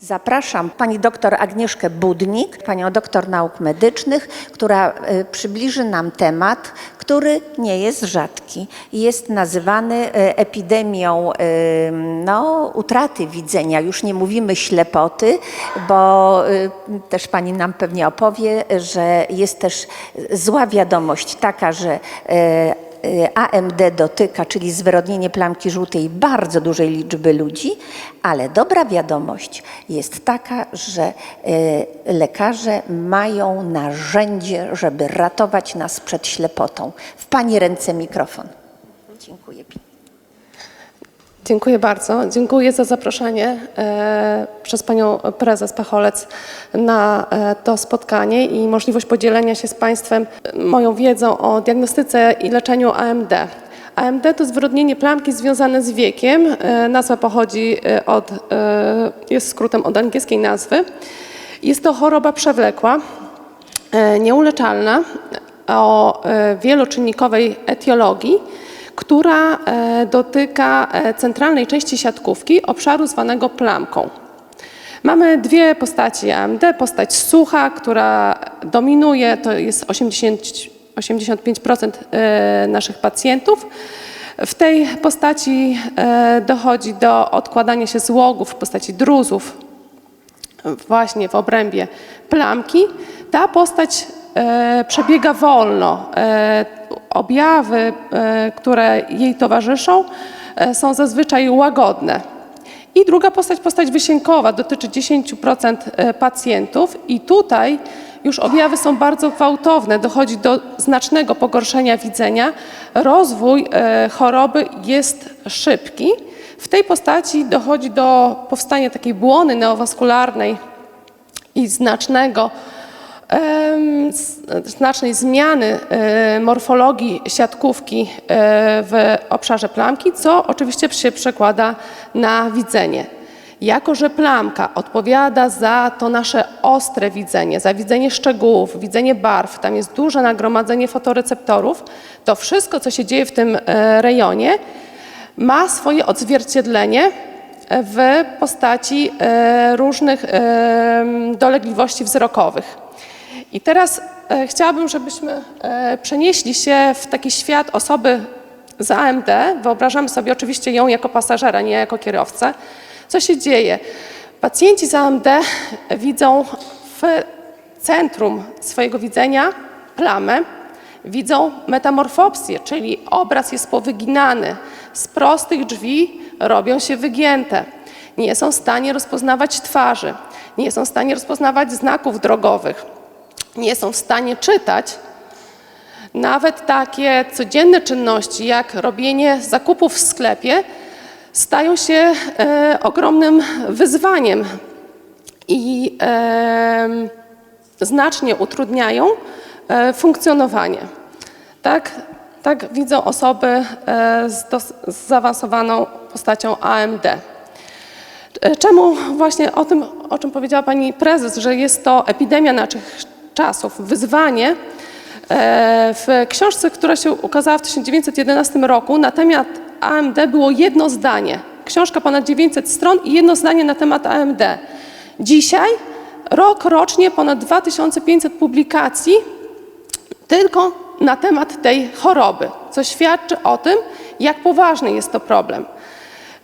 Zapraszam pani doktor Agnieszkę Budnik, panią doktor nauk medycznych, która e, przybliży nam temat, który nie jest rzadki. Jest nazywany e, epidemią e, no, utraty widzenia. Już nie mówimy ślepoty, bo też pani nam pewnie opowie, że jest też zła wiadomość taka, że AMD dotyka, czyli zwyrodnienie plamki żółtej bardzo dużej liczby ludzi, ale dobra wiadomość jest taka, że e, lekarze mają narzędzie, żeby ratować nas przed ślepotą. W Pani ręce mikrofon. Dziękuję. Dziękuję bardzo. Dziękuję za zaproszenie e, przez panią prezes Pacholec na e, to spotkanie i możliwość podzielenia się z państwem e, moją wiedzą o diagnostyce i leczeniu AMD. AMD to zwyrodnienie plamki związane z wiekiem. Nazwa pochodzi od, jest skrótem od angielskiej nazwy. Jest to choroba przewlekła, nieuleczalna, o wieloczynnikowej etiologii, która e, dotyka e, centralnej części siatkówki, obszaru zwanego plamką. Mamy dwie postaci AMD. Postać sucha, która dominuje, to jest 80, 85% e, naszych pacjentów. W tej postaci dochodzi do odkładania się złogów w postaci druzów, właśnie w obrębie plamki. Ta postać przebiega wolno. Objawy, e, które jej towarzyszą, e, są zazwyczaj łagodne. I druga postać, postać wysiękowa, dotyczy 10% e, pacjentów i tutaj już objawy są bardzo gwałtowne, dochodzi do znacznego pogorszenia widzenia. Rozwój choroby jest szybki. W tej postaci dochodzi do powstania takiej błony neowaskularnej i znacznego, znacznej zmiany e, morfologii siatkówki e, w obszarze plamki, co oczywiście się przekłada na widzenie. Jako, że plamka odpowiada za to nasze ostre widzenie, za widzenie szczegółów, widzenie barw, tam jest duże nagromadzenie fotoreceptorów, to wszystko, co się dzieje w tym e, rejonie, ma swoje odzwierciedlenie w postaci różnych dolegliwości wzrokowych. I teraz e, chciałabym, żebyśmy e, przenieśli się w taki świat osoby z AMD. Wyobrażamy sobie oczywiście ją jako pasażera, nie jako kierowcę. Co się dzieje? Pacjenci z AMD widzą w centrum swojego widzenia plamę, widzą metamorfopsję, czyli obraz jest powyginany. Z prostych drzwi robią się wygięte. Nie są w stanie rozpoznawać twarzy, nie są w stanie rozpoznawać znaków drogowych, nie są w stanie czytać. Nawet takie codzienne czynności, jak robienie zakupów w sklepie, stają się e, ogromnym wyzwaniem i em, znacznie utrudniają e, funkcjonowanie. Tak, tak widzą osoby e, z, dos- z zaawansowaną postacią AMD. E, Czemu właśnie o tym, o czym powiedziała pani prezes, że jest to epidemia naszych czasów, wyzwanie? E, W książce, która się ukazała w 1911 roku na temat AMD było jedno zdanie. Książka ponad 900 stron i jedno zdanie na temat AMD. Dzisiaj, rok rocznie, ponad 2500 publikacji tylko na temat tej choroby, co świadczy o tym, jak poważny jest to problem.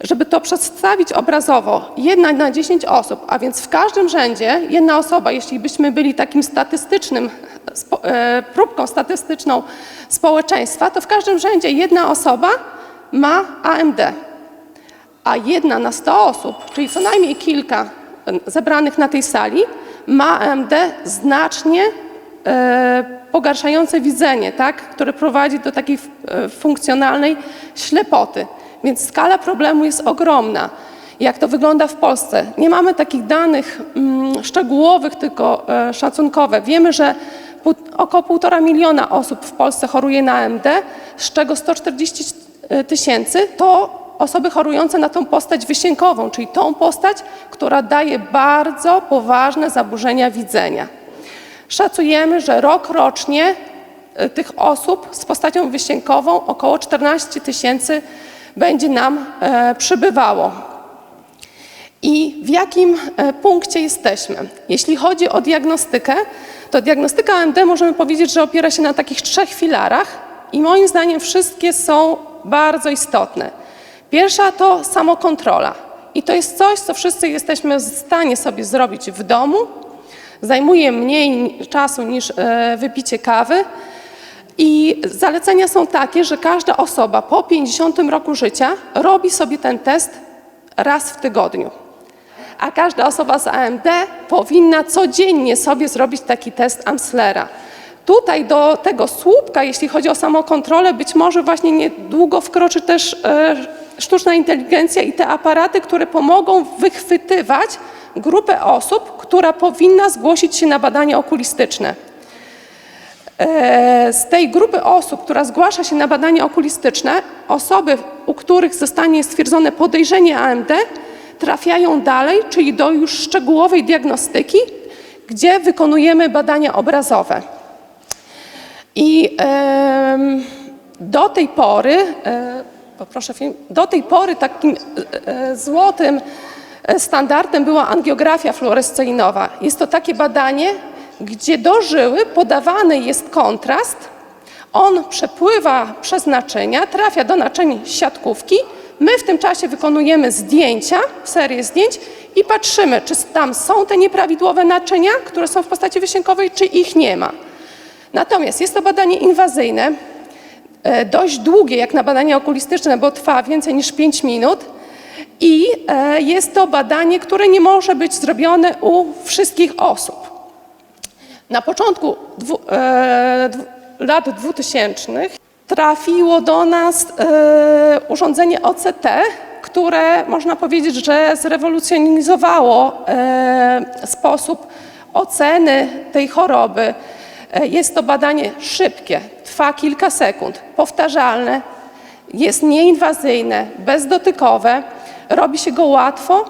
Żeby to przedstawić obrazowo, jedna na 10 osób, a więc w każdym rzędzie jedna osoba, jeśli byśmy byli takim statystycznym, e, próbką statystyczną społeczeństwa, to w każdym rzędzie jedna osoba ma AMD, a jedna na 100 osób, czyli co najmniej kilka zebranych na tej sali, ma AMD znacznie e, pogarszające widzenie, tak, które prowadzi do takiej e, funkcjonalnej ślepoty. Więc skala problemu jest ogromna. Jak to wygląda w Polsce? Nie mamy takich danych mm, szczegółowych, tylko e, szacunkowe. Wiemy, że około półtora miliona osób w Polsce choruje na AMD, z czego 140 tysięcy to osoby chorujące na tą postać wysiękową, czyli tą postać, która daje bardzo poważne zaburzenia widzenia. Szacujemy, że rok rocznie e, tych osób z postacią wysiękową około 14 tysięcy będzie nam e, przybywało. I w jakim e, punkcie jesteśmy? Jeśli chodzi o diagnostykę, to diagnostyka AMD możemy powiedzieć, że opiera się na takich trzech filarach i moim zdaniem wszystkie są bardzo istotne. Pierwsza to samokontrola. I to jest coś, co wszyscy jesteśmy w stanie sobie zrobić w domu. Zajmuje mniej czasu niż e, wypicie kawy. I zalecenia są takie, że każda osoba po 50 roku życia robi sobie ten test raz w tygodniu. A każda osoba z AMD powinna codziennie sobie zrobić taki test Amslera. Tutaj do tego słupka, jeśli chodzi o samokontrolę, być może właśnie niedługo wkroczy też e, sztuczna inteligencja i te aparaty, które pomogą wychwytywać grupę osób, która powinna zgłosić się na badania okulistyczne. E, Z tej grupy osób, która zgłasza się na badania okulistyczne, osoby, u których zostanie stwierdzone podejrzenie AMD, trafiają dalej, czyli do już szczegółowej diagnostyki, gdzie wykonujemy badania obrazowe. I do tej pory, e, poproszę film, do tej pory takim e, złotym standardem była angiografia fluoresceinowa. Jest to takie badanie, gdzie do żyły podawany jest kontrast, on przepływa przez naczynia, trafia do naczyń siatkówki, my w tym czasie wykonujemy zdjęcia, serię zdjęć i patrzymy, czy tam są te nieprawidłowe naczynia, które są w postaci wysiękowej, czy ich nie ma. Natomiast jest to badanie inwazyjne, e, dość długie jak na badania okulistyczne, bo trwa więcej niż 5 minut. I e, jest to badanie, które nie może być zrobione u wszystkich osób. Na początku dwu, e, lat 2000 trafiło do nas e, urządzenie OCT, które można powiedzieć, że zrewolucjonizowało e, sposób oceny tej choroby. E, Jest to badanie szybkie, trwa kilka sekund, powtarzalne, jest nieinwazyjne, bezdotykowe, robi się go łatwo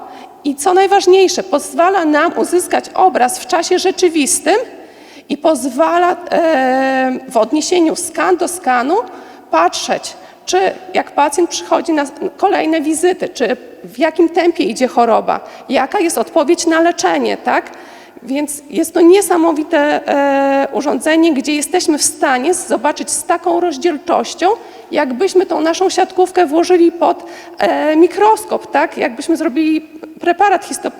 i co najważniejsze, pozwala nam uzyskać obraz w czasie rzeczywistym i pozwala e, w odniesieniu skan do skanu patrzeć, czy jak pacjent przychodzi na kolejne wizyty, czy w jakim tempie idzie choroba, jaka jest odpowiedź na leczenie, tak? Więc jest to niesamowite e, urządzenie, gdzie jesteśmy w stanie zobaczyć z taką rozdzielczością, jakbyśmy tą naszą siatkówkę włożyli pod e, mikroskop, tak? Jakbyśmy zrobili preparat histop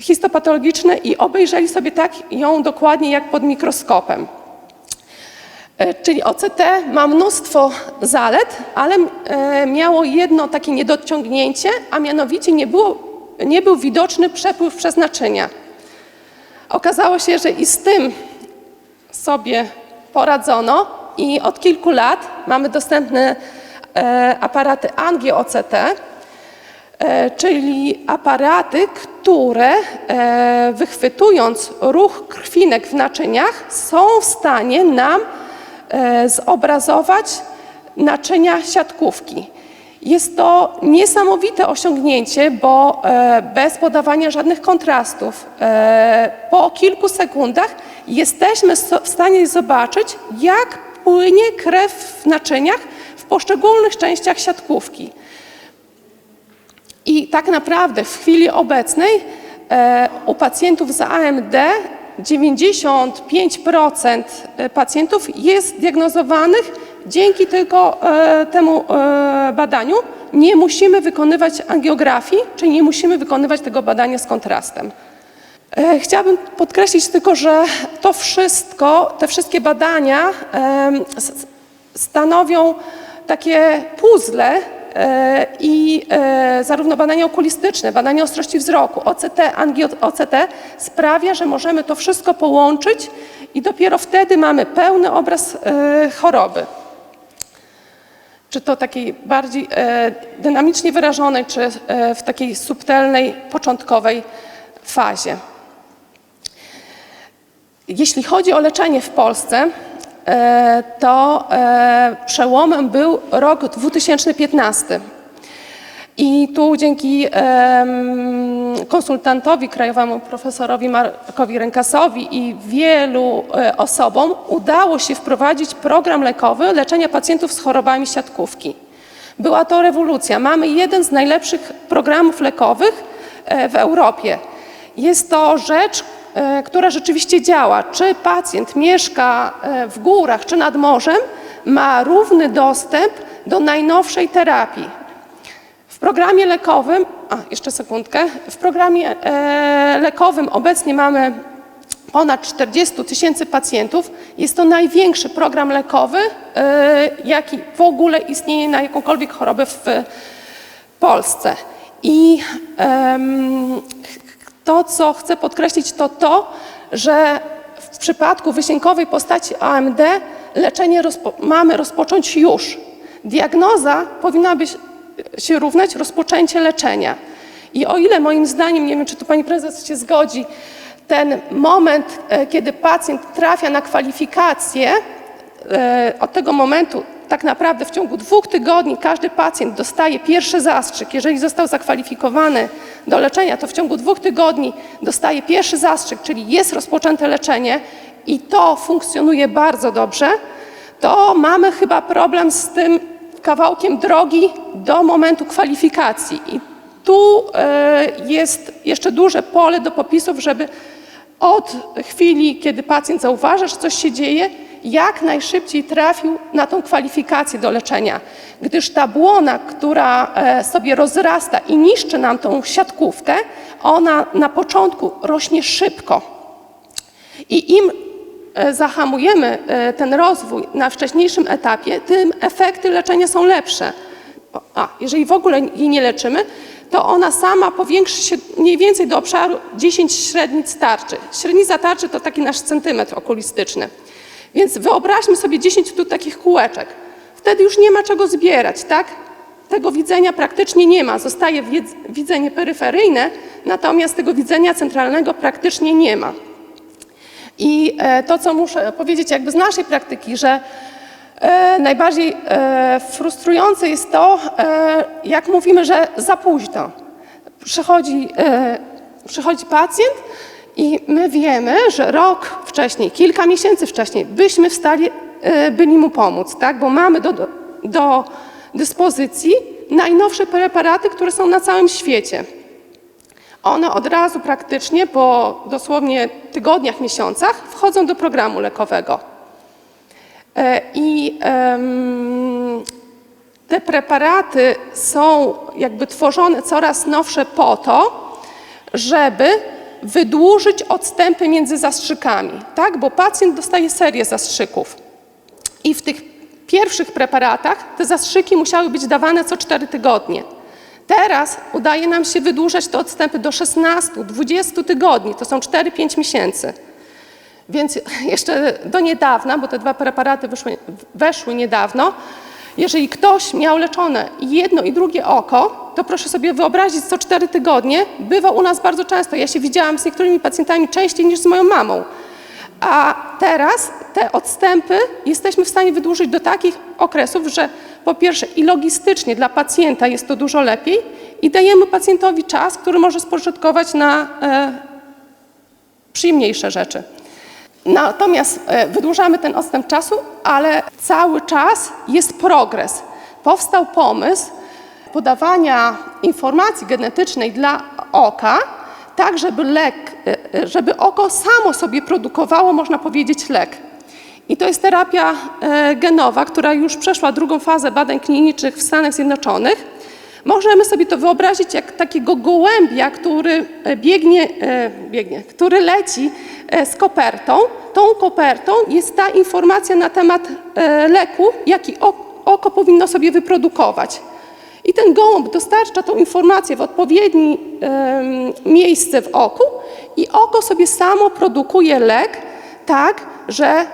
histopatologiczny i obejrzeli sobie tak ją dokładnie jak pod mikroskopem. E, Czyli OCT ma mnóstwo zalet, ale e, miało jedno takie niedociągnięcie, a mianowicie nie, było, nie był widoczny przepływ przez naczynia. Okazało się, że i z tym sobie poradzono i od kilku lat mamy dostępne aparaty angio-OCT, czyli aparaty, które e, wychwytując ruch krwinek w naczyniach są w stanie nam e, zobrazować naczynia siatkówki. Jest to niesamowite osiągnięcie, bo e, bez podawania żadnych kontrastów, e, po kilku sekundach jesteśmy w stanie zobaczyć, jak płynie krew w naczyniach w poszczególnych częściach siatkówki. I tak naprawdę w chwili obecnej e, u pacjentów z AMD 95% pacjentów jest diagnozowanych dzięki tylko e, temu e, badaniu. Nie musimy wykonywać angiografii, czyli nie musimy wykonywać tego badania z kontrastem. E, Chciałabym podkreślić tylko, że to wszystko, te wszystkie badania stanowią takie puzzle e, i e, zarówno badania okulistyczne, badania ostrości wzroku, OCT, angio-OCT sprawia, że możemy to wszystko połączyć i dopiero wtedy mamy pełny obraz e, choroby. Czy to takiej bardziej e, dynamicznie wyrażonej, czy e, w takiej subtelnej, początkowej fazie. Jeśli chodzi o leczenie w Polsce, e, to e, przełomem był rok 2015. I tu dzięki konsultantowi krajowemu, profesorowi Markowi Rękasowi i wielu e, osobom udało się wprowadzić program lekowy leczenia pacjentów z chorobami siatkówki. Była to rewolucja. Mamy jeden z najlepszych programów lekowych e, w Europie. Jest to rzecz, e, która rzeczywiście działa. Czy pacjent mieszka e, w górach czy nad morzem, ma równy dostęp do najnowszej terapii. W programie lekowym, a jeszcze sekundkę, w programie e, lekowym obecnie mamy ponad 40 tysięcy pacjentów. Jest to największy program lekowy, e, jaki w ogóle istnieje na jakąkolwiek chorobę w Polsce. I em, to, co chcę podkreślić, to to, że w przypadku wysiękowej postaci AMD leczenie rozpo mamy rozpocząć już. Diagnoza powinna być, się równać rozpoczęcie leczenia. I o ile moim zdaniem, nie wiem czy tu pani prezes się zgodzi, ten moment, e, kiedy pacjent trafia na kwalifikację, e, od tego momentu tak naprawdę w ciągu dwóch tygodni każdy pacjent dostaje pierwszy zastrzyk. Jeżeli został zakwalifikowany do leczenia, to w ciągu dwóch tygodni dostaje pierwszy zastrzyk, czyli jest rozpoczęte leczenie i to funkcjonuje bardzo dobrze, to mamy chyba problem z tym kawałkiem drogi do momentu kwalifikacji. I tu e, jest jeszcze duże pole do popisów, żeby od chwili, kiedy pacjent zauważa, że coś się dzieje, jak najszybciej trafił na tą kwalifikację do leczenia. Gdyż ta błona, która e, sobie rozrasta i niszczy nam tą siatkówkę, ona na początku rośnie szybko. I im e, zahamujemy e, ten rozwój na wcześniejszym etapie, tym efekty leczenia są lepsze. A jeżeli w ogóle jej nie leczymy, to ona sama powiększy się mniej więcej do obszaru 10 średnic tarczy. Średnica tarczy to taki nasz centymetr okulistyczny. Więc wyobraźmy sobie 10 tu takich kółeczek. Wtedy już nie ma czego zbierać, tak? Tego widzenia praktycznie nie ma. Zostaje widzenie peryferyjne, natomiast tego widzenia centralnego praktycznie nie ma. I e, to, co muszę powiedzieć jakby z naszej praktyki, że e, najbardziej e, frustrujące jest to, jak mówimy, że za późno. Przychodzi, przychodzi pacjent i my wiemy, że rok wcześniej, kilka miesięcy wcześniej byśmy w stanie byli mu pomóc, tak? bo mamy do, do, dyspozycji najnowsze preparaty, które są na całym świecie. One od razu praktycznie po dosłownie tygodniach, miesiącach wchodzą do programu lekowego. E, I te preparaty są jakby tworzone coraz nowsze po to, żeby wydłużyć odstępy między zastrzykami, tak? Bo pacjent dostaje serię zastrzyków. I w tych pierwszych preparatach te zastrzyki musiały być dawane co 4 tygodnie. Teraz udaje nam się wydłużać te odstępy do 16-20 tygodni, to są 4-5 miesięcy. Więc jeszcze do niedawna, bo te dwa preparaty weszły niedawno, jeżeli ktoś miał leczone jedno i drugie oko, to proszę sobie wyobrazić, co 4 tygodnie bywa u nas bardzo często. Ja się widziałam z niektórymi pacjentami częściej niż z moją mamą. A teraz te odstępy jesteśmy w stanie wydłużyć do takich okresów, że po pierwsze i logistycznie dla pacjenta jest to dużo lepiej i dajemy pacjentowi czas, który może spożytkować na e, przyjemniejsze rzeczy. Natomiast e, wydłużamy ten odstęp czasu, ale cały czas jest progres. Powstał pomysł podawania informacji genetycznej dla oka, tak żeby lek, e, e, żeby oko samo sobie produkowało, można powiedzieć, lek. I to jest terapia e, genowa, która już przeszła drugą fazę badań klinicznych w Stanach Zjednoczonych. Możemy sobie to wyobrazić jak takiego gołębia, który biegnie, biegnie który leci z kopertą. Tą kopertą jest ta informacja na temat leku, jaki oko powinno sobie wyprodukować. I ten gołąb dostarcza tą informację w odpowiednie miejsce w oku i oko sobie samo produkuje lek tak, że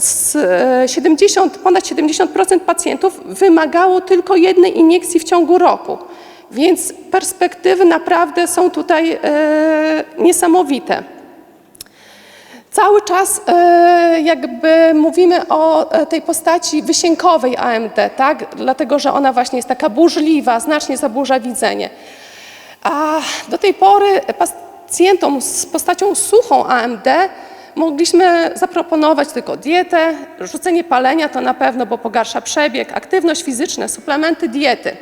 z e, 70, ponad 70% pacjentów wymagało tylko jednej iniekcji w ciągu roku. Więc perspektywy naprawdę są tutaj e, niesamowite. Cały czas e, jakby mówimy o e, tej postaci wysiękowej AMD, tak? Dlatego, że ona właśnie jest taka burzliwa, znacznie zaburza widzenie. A do tej pory pacjentom z postacią suchą AMD mogliśmy zaproponować tylko dietę, rzucenie palenia to na pewno, bo pogarsza przebieg, aktywność fizyczna, suplementy diety.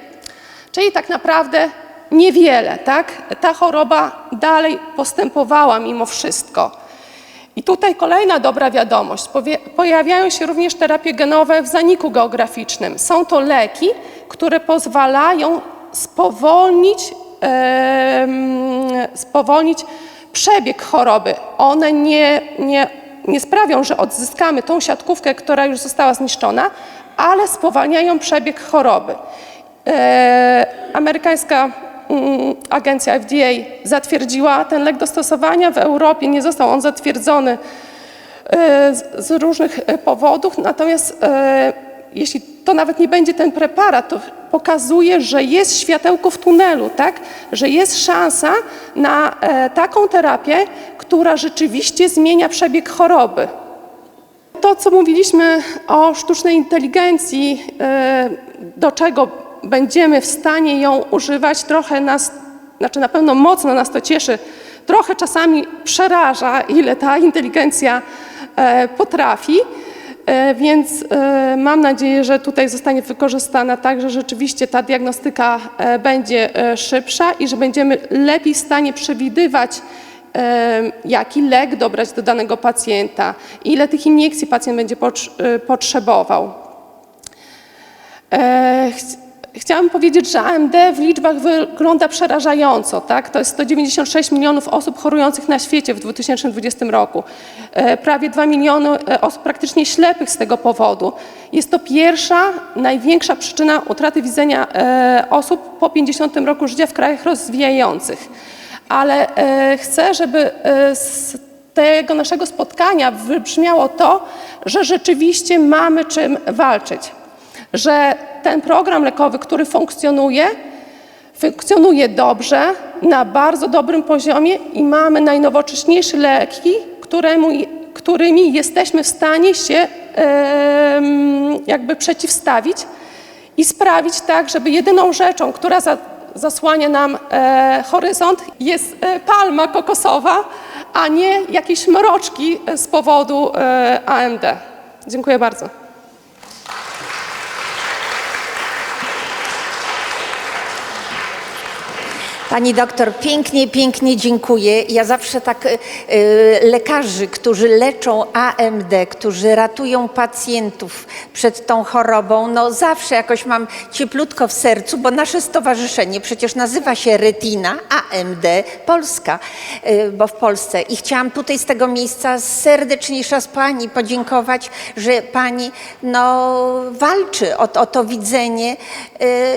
Czyli tak naprawdę niewiele, tak? Ta choroba dalej postępowała mimo wszystko. I tutaj kolejna dobra wiadomość. Pojawiają się również terapie genowe w zaniku geograficznym. Są to leki, które pozwalają spowolnić, spowolnić przebieg choroby. One nie, nie, nie sprawią, że odzyskamy tą siatkówkę, która już została zniszczona, ale spowalniają przebieg choroby. E, amerykańska agencja FDA zatwierdziła ten lek do stosowania. W Europie nie został on zatwierdzony e, z, różnych e, powodów, natomiast e, jeśli to nawet nie będzie ten preparat, to pokazuje, że jest światełko w tunelu, tak? że jest szansa na taką terapię, która rzeczywiście zmienia przebieg choroby. To, co mówiliśmy o sztucznej inteligencji, do czego będziemy w stanie ją używać, trochę nas, znaczy na pewno mocno nas to cieszy, trochę czasami przeraża, ile ta inteligencja e, potrafi. E, Więc e, mam nadzieję, że tutaj zostanie wykorzystana tak, że rzeczywiście ta diagnostyka będzie szybsza i że będziemy lepiej w stanie przewidywać, jaki lek dobrać do danego pacjenta, ile tych iniekcji pacjent będzie potrz- potrzebował. Ch- Chciałam powiedzieć, że AMD w liczbach wygląda przerażająco. Tak? To jest 196 milionów osób chorujących na świecie w 2020 roku. E, Prawie 2 miliony e, osób praktycznie ślepych z tego powodu. Jest to pierwsza, największa przyczyna utraty widzenia e, osób po 50 roku życia w krajach rozwijających. Ale chcę, żeby z tego naszego spotkania wybrzmiało to, że rzeczywiście mamy czym walczyć że ten program lekowy, który funkcjonuje, funkcjonuje dobrze, na bardzo dobrym poziomie i mamy najnowocześniejsze leki, któremu, którymi jesteśmy w stanie się jakby przeciwstawić i sprawić tak, żeby jedyną rzeczą, która za, zasłania nam e, horyzont, jest e, palma kokosowa, a nie jakieś mroczki z powodu e, AMD. Dziękuję bardzo. Pani doktor, pięknie, pięknie dziękuję. Ja zawsze tak y, y, lekarzy, którzy leczą AMD, którzy ratują pacjentów przed tą chorobą, no zawsze jakoś mam cieplutko w sercu, bo nasze stowarzyszenie przecież nazywa się Retina AMD Polska, y, bo w Polsce. I chciałam tutaj z tego miejsca serdeczniejsza z Pani podziękować, że Pani no, walczy o, o to widzenie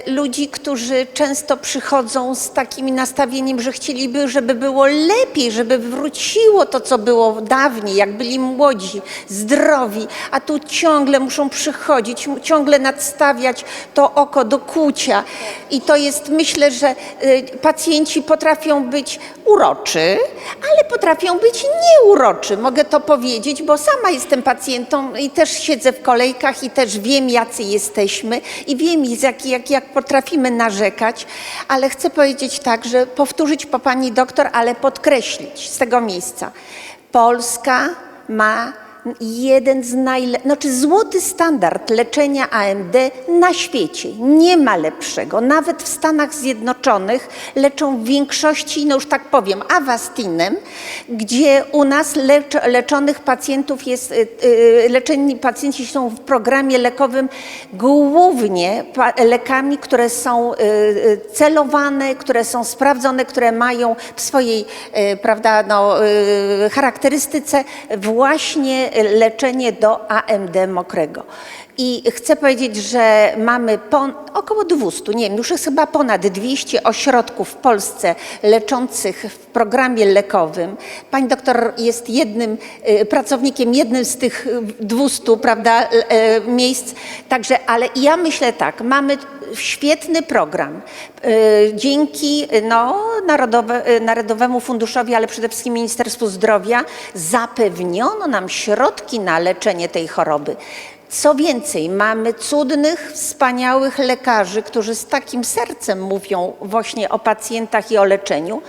ludzi, którzy często przychodzą z takim nastawieniem, że chcieliby, żeby było lepiej, żeby wróciło to, co było dawniej, jak byli młodzi, zdrowi, a tu ciągle muszą przychodzić, ciągle nadstawiać to oko do kłucia. I to jest, myślę, że y, pacjenci potrafią być uroczy, ale potrafią być nieuroczy. Mogę to powiedzieć, bo sama jestem pacjentą i też siedzę w kolejkach i też wiem, jacy jesteśmy i wiem, jak, jak, jak potrafimy narzekać, ale chcę powiedzieć tak, że powtórzyć po pani doktor, ale podkreślić z tego miejsca. Polska ma jeden z najlepszych, znaczy złoty standard leczenia AMD na świecie. Nie ma lepszego. Nawet w Stanach Zjednoczonych leczą w większości, no już tak powiem, Avastinem, gdzie u nas lecz, leczonych pacjentów jest, y, y, leczeni pacjenci są w programie lekowym głównie lekami, które są y, celowane, które są sprawdzone, które mają w swojej prawda, no, charakterystyce właśnie leczenie do AMD mokrego. I chcę powiedzieć, że mamy około 200, nie wiem, już jest chyba ponad 200 ośrodków w Polsce leczących w programie lekowym. Pani doktor jest jednym y, pracownikiem, jednym z tych y, 200, prawda, e, miejsc. Także, ale ja myślę tak, mamy świetny program. Y, Dzięki no, Narodowe, y, Narodowemu Funduszowi, ale przede wszystkim Ministerstwu Zdrowia zapewniono nam środki na leczenie tej choroby. Co więcej, mamy cudnych, wspaniałych lekarzy, którzy z takim sercem mówią właśnie o pacjentach i o leczeniu.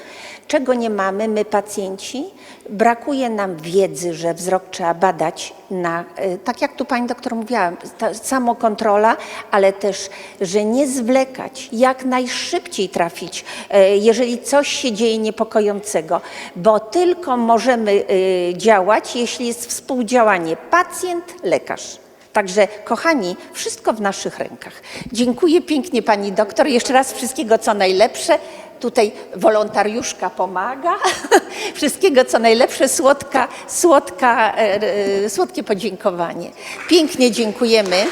Czego nie mamy my pacjenci? Brakuje nam wiedzy, że wzrok trzeba badać na, e, tak jak tu pani doktor mówiła, ta samokontrola, ale też, że nie zwlekać, jak najszybciej trafić, e, jeżeli coś się dzieje niepokojącego, bo tylko możemy e, działać, jeśli jest współdziałanie pacjent-lekarz. Także, kochani, wszystko w naszych rękach. Dziękuję pięknie pani doktor. Jeszcze raz wszystkiego co najlepsze. Tutaj wolontariuszka pomaga. Wszystkiego co najlepsze, słodka, słodka, e, e, słodkie podziękowanie. Pięknie dziękujemy.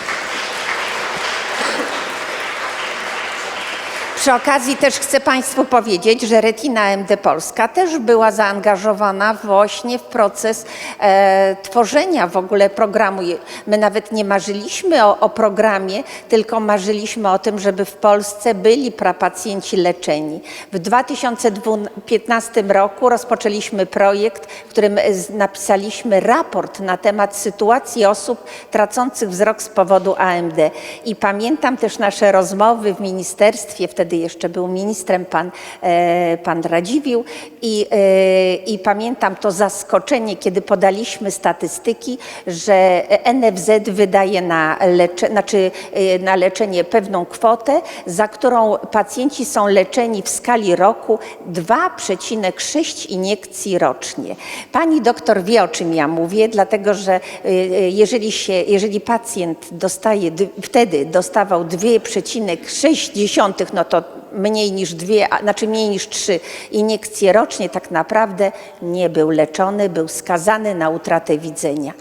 Przy okazji też chcę Państwu powiedzieć, że Retina MD Polska też była zaangażowana właśnie w proces e, tworzenia w ogóle programu. My nawet nie marzyliśmy o, o programie, tylko marzyliśmy o tym, żeby w Polsce byli prapacjenci leczeni. W 2015 roku rozpoczęliśmy projekt, w którym z- napisaliśmy raport na temat sytuacji osób tracących wzrok z powodu AMD. I pamiętam też nasze rozmowy w ministerstwie, wtedy jeszcze był ministrem pan, e, pan Radziwiłł i, e, i pamiętam to zaskoczenie, kiedy podaliśmy statystyki, że NFZ wydaje na, lecze, znaczy, e, na leczenie pewną kwotę, za którą pacjenci są leczeni w skali roku 2,6 iniekcji rocznie. Pani doktor wie, o czym ja mówię, dlatego że jeżeli, się, jeżeli pacjent dostaje, wtedy dostawał 2,6, no to mniej niż dwie, a, znaczy mniej niż trzy iniekcje rocznie, tak naprawdę nie był leczony, był skazany na utratę widzenia.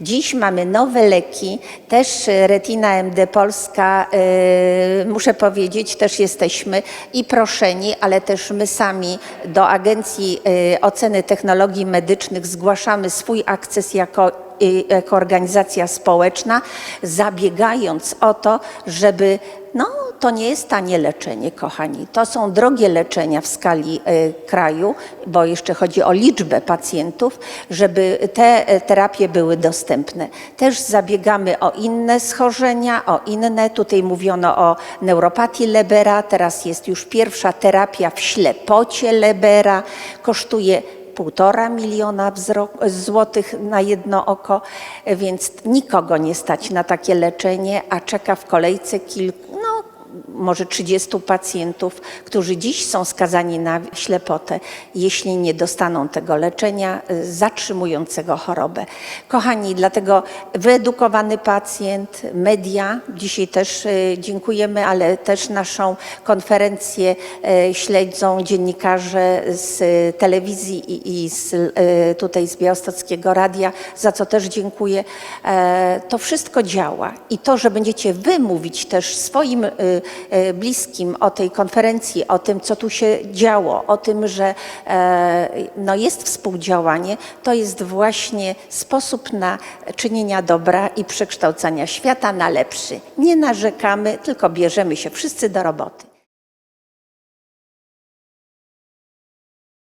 Dziś mamy nowe leki, też Retina MD Polska, e, muszę powiedzieć, też jesteśmy i proszeni, ale też my sami do Agencji e, Oceny Technologii Medycznych zgłaszamy swój akces jako i jako organizacja społeczna, zabiegając o to, żeby no, to nie jest tanie leczenie, kochani. To są drogie leczenia w skali e, kraju, bo jeszcze chodzi o liczbę pacjentów, żeby te e, terapie były dostępne. Też zabiegamy o inne schorzenia, o inne. Tutaj mówiono o neuropatii Lebera, teraz jest już pierwsza terapia w ślepocie Lebera. Kosztuje półtora miliona złotych na jedno oko, więc nikogo nie stać na takie leczenie, a czeka w kolejce kilku, no może 30 pacjentów, którzy dziś są skazani na ślepotę, jeśli nie dostaną tego leczenia y, zatrzymującego chorobę. Kochani, dlatego wyedukowany pacjent, media, dzisiaj też y, dziękujemy, ale też naszą konferencję y, śledzą dziennikarze z telewizji i, z, tutaj z Białostockiego Radia, za co też dziękuję. E, To wszystko działa i to, że będziecie wy mówić też swoim bliskim o tej konferencji, o tym, co tu się działo, o tym, że e, no jest współdziałanie, to jest właśnie sposób na czynienia dobra i przekształcania świata na lepszy. Nie narzekamy, tylko bierzemy się wszyscy do roboty.